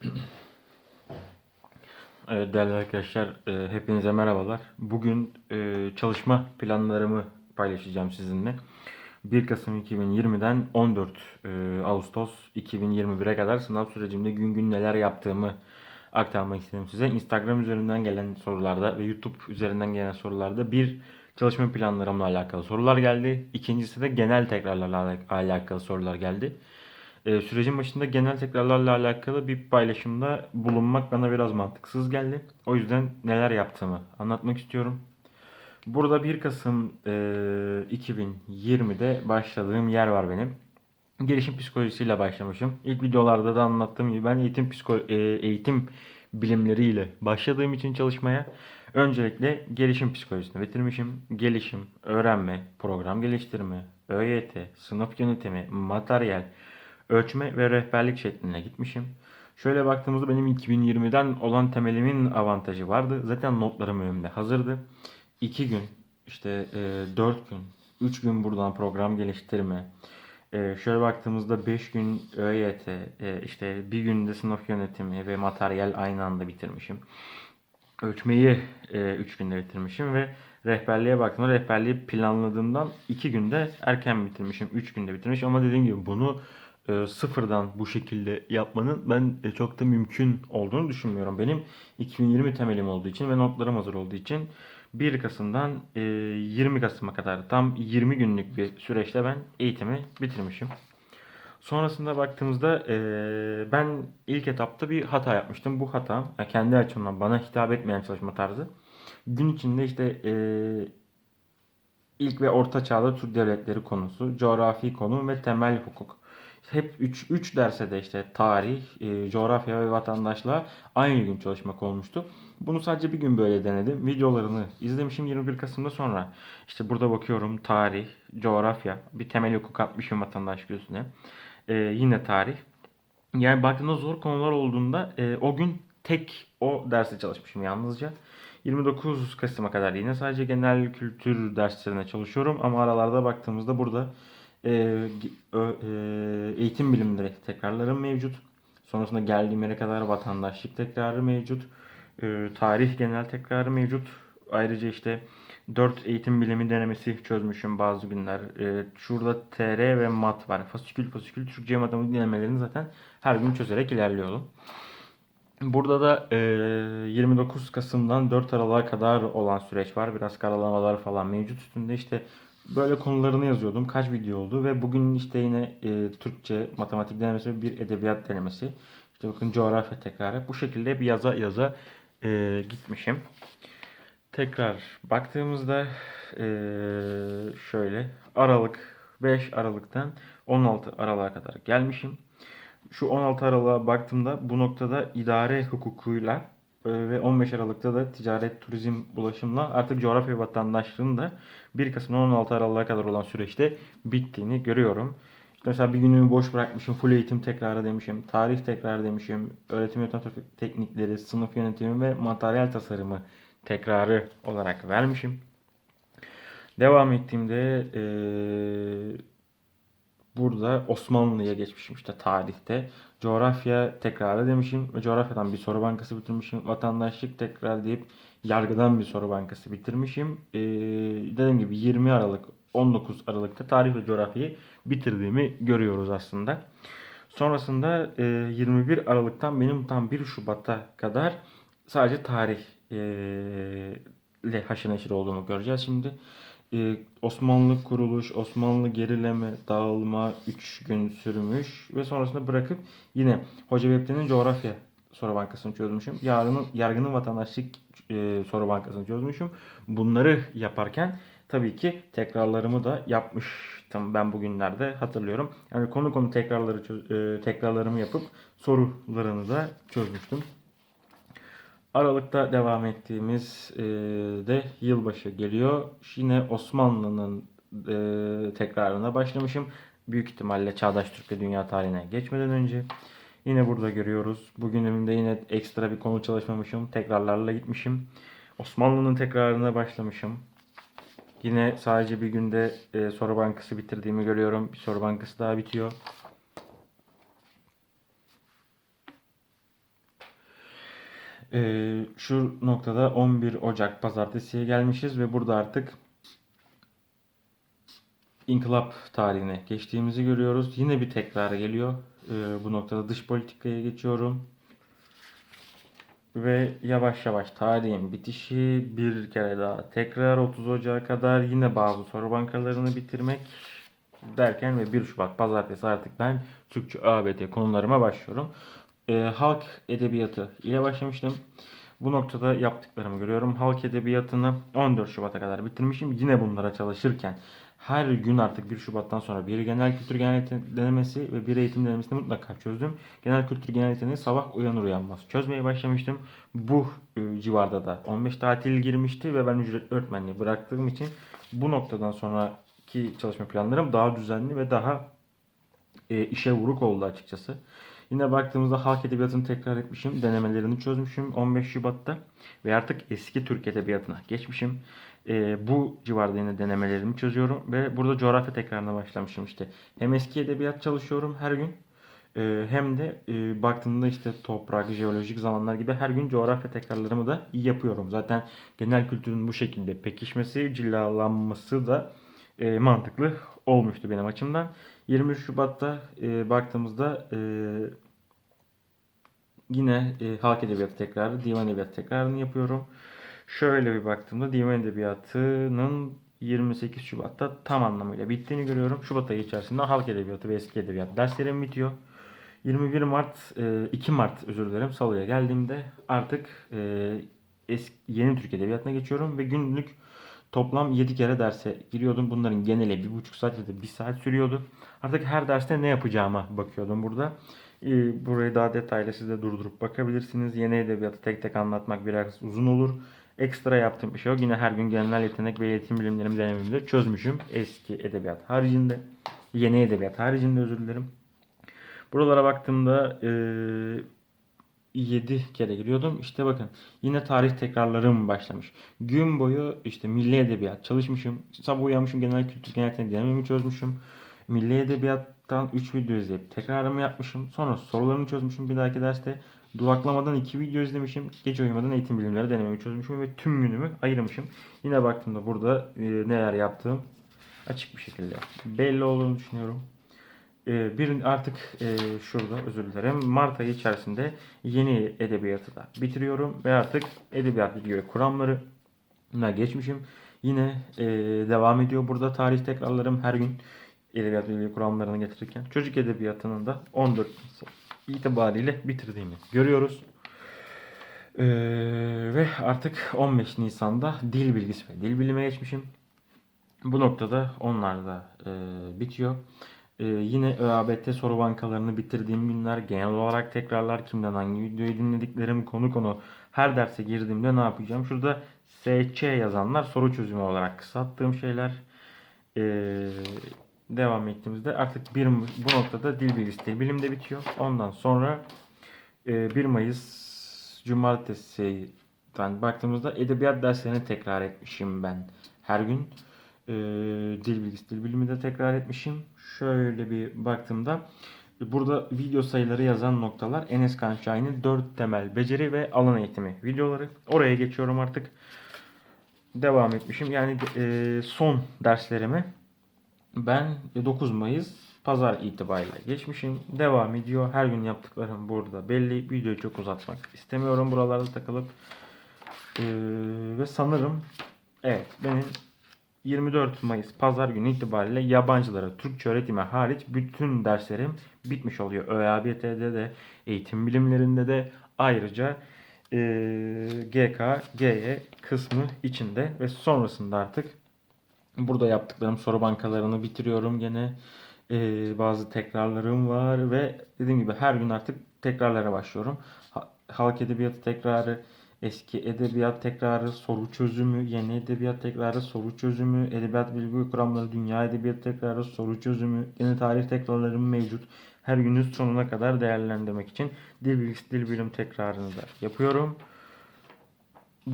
Evet değerli arkadaşlar, e, hepinize merhabalar. Bugün e, çalışma planlarımı paylaşacağım sizinle. 1 Kasım 2020'den 14 e, Ağustos 2021'e kadar sınav sürecimde gün gün neler yaptığımı aktarmak istedim size. Instagram üzerinden gelen sorularda ve YouTube üzerinden gelen sorularda bir çalışma planlarımla alakalı sorular geldi. İkincisi de genel tekrarlarla alakalı sorular geldi. Ee, sürecin başında genel tekrarlarla alakalı bir paylaşımda bulunmak bana biraz mantıksız geldi. O yüzden neler yaptığımı anlatmak istiyorum. Burada 1 Kasım e, 2020'de başladığım yer var benim. Gelişim psikolojisiyle başlamışım. İlk videolarda da anlattığım gibi ben eğitim psiko e, eğitim bilimleriyle başladığım için çalışmaya öncelikle gelişim psikolojisini bitirmişim. Gelişim, öğrenme, program geliştirme, ÖYT, sınıf yönetimi, materyal, ölçme ve rehberlik şeklinde gitmişim. Şöyle baktığımızda benim 2020'den olan temelimin avantajı vardı. Zaten notlarım önümde hazırdı. 2 gün, işte e, 4 gün, 3 gün buradan program geliştirme. E, şöyle baktığımızda 5 gün ÖYT, e, işte bir günde sınıf yönetimi ve materyal aynı anda bitirmişim. Ölçmeyi 3 günde bitirmişim ve rehberliğe baktığımda rehberliği planladığımdan 2 günde erken bitirmişim. 3 günde bitirmişim ama dediğim gibi bunu e, sıfırdan bu şekilde yapmanın ben e, çok da mümkün olduğunu düşünmüyorum. Benim 2020 temelim olduğu için ve notlarım hazır olduğu için 1 Kasım'dan e, 20 Kasım'a kadar tam 20 günlük bir süreçte ben eğitimi bitirmişim. Sonrasında baktığımızda e, ben ilk etapta bir hata yapmıştım. Bu hata yani kendi açımdan bana hitap etmeyen çalışma tarzı. Gün içinde işte e, ilk ve orta çağda Türk devletleri konusu, coğrafi konu ve temel hukuk hep 3 3 derse de işte tarih, e, coğrafya ve vatandaşlığa aynı gün çalışmak olmuştu. Bunu sadece bir gün böyle denedim. Videolarını izlemişim 21 Kasım'da sonra. İşte burada bakıyorum tarih, coğrafya, bir temel hukuk atmışım vatandaşlık üstüne. E, yine tarih. Yani baktığımda zor konular olduğunda e, o gün tek o dersi çalışmışım yalnızca. 29 Kasım'a kadar yine sadece genel kültür derslerine çalışıyorum ama aralarda baktığımızda burada e, e, eğitim bilimleri tekrarlarım mevcut. Sonrasında geldiğim yere kadar vatandaşlık tekrarı mevcut. E, tarih genel tekrarı mevcut. Ayrıca işte 4 eğitim bilimi denemesi çözmüşüm bazı günler. E, şurada TR ve mat var. Fasikül fasikül Türkçe matematik denemelerini zaten her gün çözerek ilerliyordum. Burada da e, 29 Kasım'dan 4 Aralık'a kadar olan süreç var. Biraz karalamalar falan mevcut üstünde. işte böyle konularını yazıyordum. Kaç video oldu ve bugün işte yine e, Türkçe, matematik denemesi ve bir edebiyat denemesi. İşte bakın coğrafya tekrarı. Bu şekilde bir yaza yaza e, gitmişim. Tekrar baktığımızda e, şöyle Aralık 5 Aralık'tan 16 Aralık'a kadar gelmişim. Şu 16 Aralık'a baktığımda bu noktada idare hukukuyla ve 15 Aralık'ta da ticaret, turizm, ulaşımla artık coğrafya vatandaşlığının da 1 Kasım'dan 16 Aralık'a kadar olan süreçte bittiğini görüyorum. İşte mesela bir günümü boş bırakmışım, full eğitim tekrarı demişim, tarih tekrarı demişim, öğretim yönetim teknikleri, sınıf yönetimi ve materyal tasarımı tekrarı olarak vermişim. Devam ettiğimde ee, burada Osmanlı'ya geçmişim işte tarihte. Coğrafya tekrarı demişim ve coğrafyadan bir soru bankası bitirmişim. Vatandaşlık tekrar deyip yargıdan bir soru bankası bitirmişim. Ee, dediğim gibi 20 Aralık 19 Aralık'ta tarih ve coğrafyayı bitirdiğimi görüyoruz aslında. Sonrasında e, 21 Aralık'tan benim tam 1 Şubat'a kadar sadece tarih e, ile haşır neşir olduğunu göreceğiz şimdi. Ee, Osmanlı kuruluş, Osmanlı gerileme, dağılma 3 gün sürmüş ve sonrasında bırakıp yine Hoca Vehbi'nin coğrafya soru bankasını çözmüşüm. Yarının, yargının vatandaşlık e, soru bankasını çözmüşüm. Bunları yaparken tabii ki tekrarlarımı da yapmıştım ben bugünlerde hatırlıyorum. Yani konu konu tekrarları e, tekrarlarımı yapıp sorularını da çözmüştüm. Aralıkta devam ettiğimiz e, de yılbaşı geliyor. Yine Osmanlı'nın e, tekrarına başlamışım. Büyük ihtimalle Çağdaş Türk ve Dünya tarihine geçmeden önce. Yine burada görüyoruz. Bugünümde yine ekstra bir konu çalışmamışım. Tekrarlarla gitmişim. Osmanlı'nın tekrarına başlamışım. Yine sadece bir günde e, soru bankası bitirdiğimi görüyorum. Bir soru bankası daha bitiyor. Ee, şu noktada 11 Ocak pazartesiye gelmişiz ve burada artık İnkılap tarihine geçtiğimizi görüyoruz. Yine bir tekrar geliyor. Ee, bu noktada dış politikaya geçiyorum. Ve yavaş yavaş tarihin bitişi bir kere daha tekrar 30 Ocak'a kadar yine bazı soru bankalarını bitirmek derken ve 1 Şubat pazartesi artık ben Türkçe ÖABT konularıma başlıyorum. Ee, halk edebiyatı ile başlamıştım. Bu noktada yaptıklarımı görüyorum. Halk edebiyatını 14 Şubat'a kadar bitirmişim. Yine bunlara çalışırken her gün artık 1 Şubat'tan sonra bir genel kültür genel denemesi ve bir eğitim denemesini mutlaka çözdüm. Genel kültür genel sabah uyanır uyanmaz çözmeye başlamıştım. Bu e, civarda da 15 tatil girmişti ve ben ücretli öğretmenliği bıraktığım için bu noktadan sonraki çalışma planlarım daha düzenli ve daha e, işe vuruk oldu açıkçası. Yine baktığımızda halk edebiyatını tekrar etmişim. Denemelerini çözmüşüm 15 Şubat'ta. Ve artık eski Türk edebiyatına geçmişim. E, bu civarda yine denemelerimi çözüyorum. Ve burada coğrafya tekrarına başlamışım işte. Hem eski edebiyat çalışıyorum her gün. e, hem de e, baktığımda işte toprak, jeolojik zamanlar gibi her gün coğrafya tekrarlarımı da iyi yapıyorum. Zaten genel kültürün bu şekilde pekişmesi, cilalanması da e, mantıklı olmuştu benim açımdan. 23 Şubat'ta e, baktığımızda e, yine e, halk edebiyatı tekrarı, divan edebiyatı tekrarını yapıyorum. Şöyle bir baktığımda divan edebiyatının 28 Şubat'ta tam anlamıyla bittiğini görüyorum. Şubat ayı içerisinde halk edebiyatı ve eski edebiyat derslerim bitiyor. 21 Mart, e, 2 Mart özür dilerim Salı'ya geldiğimde artık e, eski, yeni Türk Edebiyatı'na geçiyorum ve günlük toplam 7 kere derse giriyordum. Bunların geneli 1,5 saat ya da 1 saat sürüyordu. Artık her derste ne yapacağıma bakıyordum burada. E, burayı daha detaylı siz de durdurup bakabilirsiniz. Yeni edebiyatı tek tek anlatmak biraz uzun olur. Ekstra yaptığım bir şey yok. Yine her gün genel yetenek ve iletişim bilimlerim denememde çözmüşüm. Eski edebiyat haricinde. Yeni edebiyat haricinde özür dilerim. Buralara baktığımda e, 7 kere giriyordum. İşte bakın yine tarih tekrarlarım başlamış. Gün boyu işte milli edebiyat çalışmışım. Sabah uyanmışım genel kültür genel denememi çözmüşüm. Milli edebiyattan 3 video izleyip tekrarımı yapmışım. Sonra sorularını çözmüşüm bir dahaki derste. Duraklamadan 2 video izlemişim. Gece uyumadan eğitim bilimleri denememi çözmüşüm ve tüm günümü ayırmışım. Yine baktığımda burada e, neler yaptığım açık bir şekilde belli olduğunu düşünüyorum. Ee, bir artık e, şurada özür dilerim. Mart ayı içerisinde yeni edebiyatı da bitiriyorum ve artık edebiyat bilgi kuramlarına geçmişim. Yine e, devam ediyor burada tarih tekrarlarım her gün edebiyat bilgi kuramlarını getirirken. Çocuk edebiyatının da 14 itibariyle bitirdiğimi görüyoruz. Ee, ve artık 15 Nisan'da dil bilgisi ve dil bilime geçmişim. Bu noktada onlar da e, bitiyor. Ee, yine ÖABT soru bankalarını bitirdiğim günler genel olarak tekrarlar kimden hangi videoyu dinlediklerim konu konu her derse girdiğimde ne yapacağım. Şurada SC yazanlar soru çözümü olarak kısalttığım şeyler. Ee, devam ettiğimizde artık bir, bu noktada dil bilgisi dil bilimde bitiyor. Ondan sonra e, 1 Mayıs Cumartesi'den baktığımızda edebiyat derslerini tekrar etmişim ben her gün. Ee, dil bilgisi dil bilimi de tekrar etmişim. Şöyle bir baktığımda burada video sayıları yazan noktalar Enes Kan Şahin'in 4 temel beceri ve alan eğitimi videoları. Oraya geçiyorum artık. Devam etmişim. Yani e, son derslerimi ben 9 Mayıs pazar itibariyle geçmişim. Devam ediyor. Her gün yaptıklarım burada belli. Videoyu çok uzatmak istemiyorum buralarda takılıp. Ee, ve sanırım evet benim 24 Mayıs pazar günü itibariyle yabancılara Türkçe öğretimi hariç bütün derslerim bitmiş oluyor. ÖABT'de de eğitim bilimlerinde de ayrıca e, GK, GY kısmı içinde ve sonrasında artık burada yaptıklarım soru bankalarını bitiriyorum gene. E, bazı tekrarlarım var ve dediğim gibi her gün artık tekrarlara başlıyorum. Ha- Halk edebiyatı tekrarı, Eski edebiyat tekrarı, soru çözümü, yeni edebiyat tekrarı, soru çözümü, edebiyat bilgi kuramları, dünya edebiyat tekrarı, soru çözümü, yeni tarih tekrarlarım mevcut. Her günün sonuna kadar değerlendirmek için dil bilgisi, dil bilim tekrarını da yapıyorum.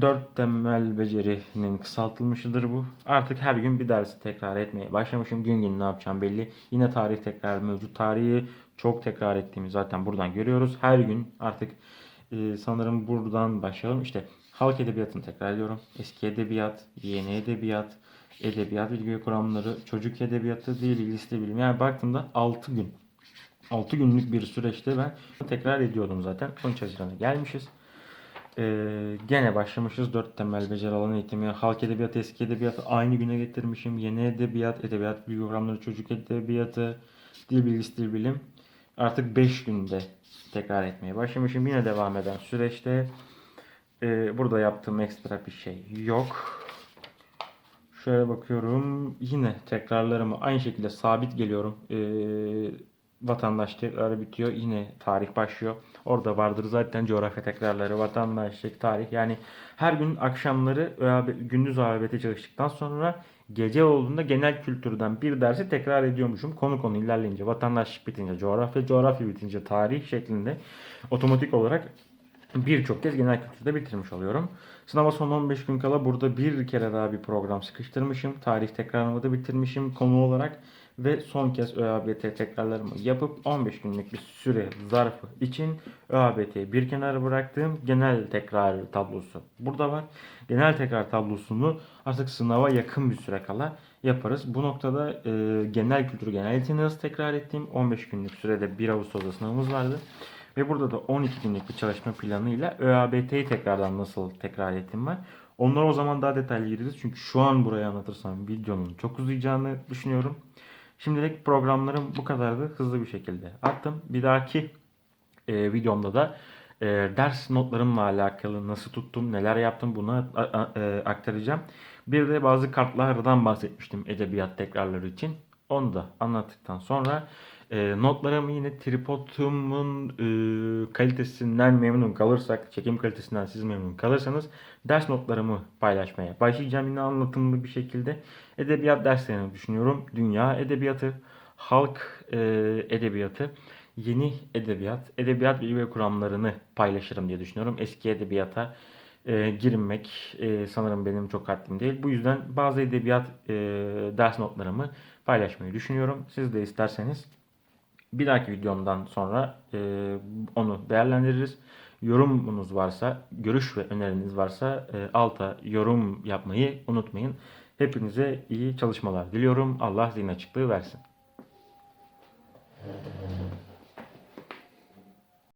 Dört temel becerinin kısaltılmışıdır bu. Artık her gün bir dersi tekrar etmeye başlamışım. Gün gün ne yapacağım belli. Yine tarih tekrar mevcut. Tarihi çok tekrar ettiğimi zaten buradan görüyoruz. Her gün artık Ee, sanırım buradan başlayalım. İşte halk edebiyatını tekrar ediyorum. Eski edebiyat, yeni edebiyat, edebiyat bilgi kuramları, çocuk edebiyatı, dil bilgisi de bilim. Yani baktığımda 6 gün 6 günlük bir süreçte ben tekrar ediyordum zaten. 13 Haziran'a gelmişiz. Ee, gene başlamışız. 4 temel beceri alanı eğitimi. Halk edebiyatı, eski edebiyatı aynı güne getirmişim. Yeni edebiyat, edebiyat bilgi programları, çocuk edebiyatı, dil bilgisi, dil bilim. Artık 5 günde tekrar etmeye başlamışım. Yine devam eden süreçte e, burada yaptığım ekstra bir şey yok. Şöyle bakıyorum. Yine tekrarlarımı aynı şekilde sabit geliyorum. Ee, vatandaş tekrarı bitiyor. Yine tarih başlıyor. Orada vardır zaten coğrafya tekrarları, vatandaşlık, tarih. Yani her gün akşamları ÖAB, gündüz ÖABT çalıştıktan sonra gece olduğunda genel kültürden bir dersi tekrar ediyormuşum. Konu konu ilerleyince vatandaşlık bitince coğrafya, coğrafya bitince tarih şeklinde otomatik olarak birçok kez genel kültürde bitirmiş oluyorum. Sınava son 15 gün kala burada bir kere daha bir program sıkıştırmışım. Tarih tekrarımı da bitirmişim konu olarak. Ve son kez ÖABT tekrarlarımı yapıp 15 günlük bir süre zarfı için ÖABT'yi bir kenara bıraktığım genel tekrar tablosu burada var. Genel tekrar tablosunu artık sınava yakın bir süre kala yaparız. Bu noktada e, genel kültür genel eğitimi nasıl tekrar ettiğim 15 günlük sürede 1 Ağustos'ta sınavımız vardı. Ve burada da 12 günlük bir çalışma planıyla ÖABT'yi tekrardan nasıl tekrar ettiğim var. Onlara o zaman daha detaylı gireriz. Çünkü şu an buraya anlatırsam videonun çok uzayacağını düşünüyorum. Şimdilik programlarım bu kadardı. Hızlı bir şekilde attım. Bir dahaki e, videomda da e, ders notlarımla alakalı nasıl tuttum, neler yaptım bunu a- a- e, aktaracağım. Bir de bazı kartlardan bahsetmiştim edebiyat tekrarları için. Onu da anlattıktan sonra e, notlarımı yine tripodumun e, kalitesinden memnun kalırsak, çekim kalitesinden siz memnun kalırsanız ders notlarımı paylaşmaya başlayacağım yine anlatımlı bir şekilde. Edebiyat derslerini düşünüyorum. Dünya edebiyatı, halk e, edebiyatı, yeni edebiyat, edebiyat bilgi ve kuramlarını paylaşırım diye düşünüyorum. Eski edebiyata e, girmek e, sanırım benim çok haddim değil. Bu yüzden bazı edebiyat e, ders notlarımı paylaşmayı düşünüyorum. Siz de isterseniz bir dahaki videomdan sonra e, onu değerlendiririz. Yorumunuz varsa, görüş ve öneriniz varsa e, alta yorum yapmayı unutmayın. Hepinize iyi çalışmalar diliyorum. Allah zihin açıklığı versin.